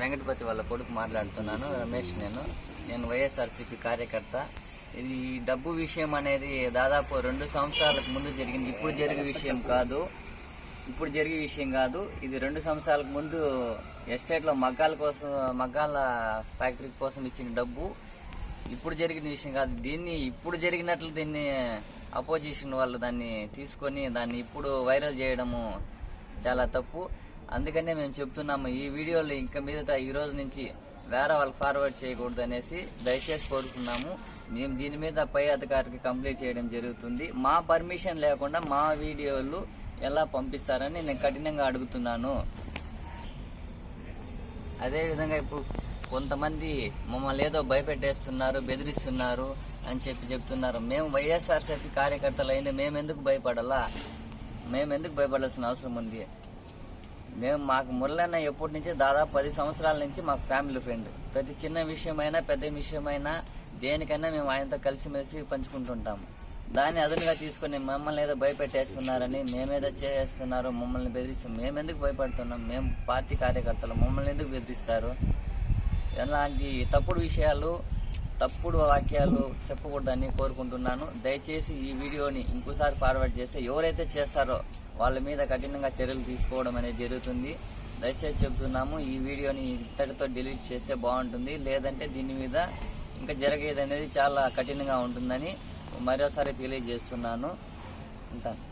వెంకటపతి వాళ్ళ కొడుకు మాట్లాడుతున్నాను రమేష్ నేను. నేను వైఎస్ఆర్సీపీ కార్యకర్త. ఇది డబ్బు విషయం అనేది దాదాపు రెండు సంవత్సరాలకు ముందు జరిగింది. ఇప్పుడు జరిగే విషయం కాదు. ఇప్పుడు జరిగే విషయం కాదు. ఇది రెండు సంవత్సరాలకు ముందు ఎస్టేట్లో మగ్గాల కోసం మగ్గాల ఫ్యాక్టరీ కోసం ఇచ్చిన డబ్బు. ఇప్పుడు జరిగిన విషయం కాదు. దీన్ని ఇప్పుడు జరిగినట్లు దీన్ని అపోజిషన్ వాళ్ళు దాన్ని తీసుకొని దాన్ని ఇప్పుడు వైరల్ చేయడము చాలా తప్పు. అందుకనే మేము చెప్తున్నాము ఈ వీడియోలు ఇంకా మీదట ఈ రోజు నుంచి వేరే వాళ్ళకి ఫార్వర్డ్ చేయకూడదు అనేసి దయచేసి కోరుకున్నాము. మేము దీని మీద పై అధికారికి కంప్లీట్ చేయడం జరుగుతుంది. మా పర్మిషన్ లేకుండా మా వీడియోలు ఎలా పంపిస్తారని నేను కఠినంగా అడుగుతున్నాను. అదేవిధంగా ఇప్పుడు కొంతమంది మమ్మల్ని ఏదో భయపెట్టేస్తున్నారు బెదిరిస్తున్నారు అని చెప్పి చెప్తున్నారు. మేము వైఎస్ఆర్సీపీ కార్యకర్తలు అయిన మేము ఎందుకు భయపడాలా? మేము ఎందుకు భయపడాల్సిన అవసరం ఉంది? మేము మాకు మురళన్న ఎప్పటి నుంచి దాదాపు పది సంవత్సరాల నుంచి మాకు ఫ్యామిలీ ఫ్రెండ్. ప్రతి చిన్న విషయమైనా పెద్ద విషయమైనా దేనికైనా మేము ఆయనతో కలిసిమెలిసి పంచుకుంటుంటాము. దాన్ని అదునుగా తీసుకొని మమ్మల్ని ఏదో భయపెట్టేస్తున్నారని మేమేదో చేస్తున్నారు మమ్మల్ని బెదిరిస్తాం మేము ఎందుకు భయపడుతున్నాం? మేము పార్టీ కార్యకర్తలు మమ్మల్ని ఎందుకు బెదిరిస్తారు? ఎలాంటి తప్పుడు విషయాలు తప్పుడు వాక్యాలు చెప్పకూడదని కోరుకుంటున్నాను. దయచేసి ఈ వీడియోని ఇంకోసారి ఫార్వర్డ్ చేస్తే ఎవరైతే చేస్తారో వాళ్ళ మీద కఠినంగా చర్యలు తీసుకోవడం అనేది జరుగుతుంది. దయచేసి చెబుతున్నాము ఈ వీడియోని ఇంతటితో డిలీట్ చేస్తే బాగుంటుంది. లేదంటే దీని మీద ఇంకా జరిగేది అనేది చాలా కఠినంగా ఉంటుందని మరోసారి తెలియజేస్తున్నాను. ఉంటాను.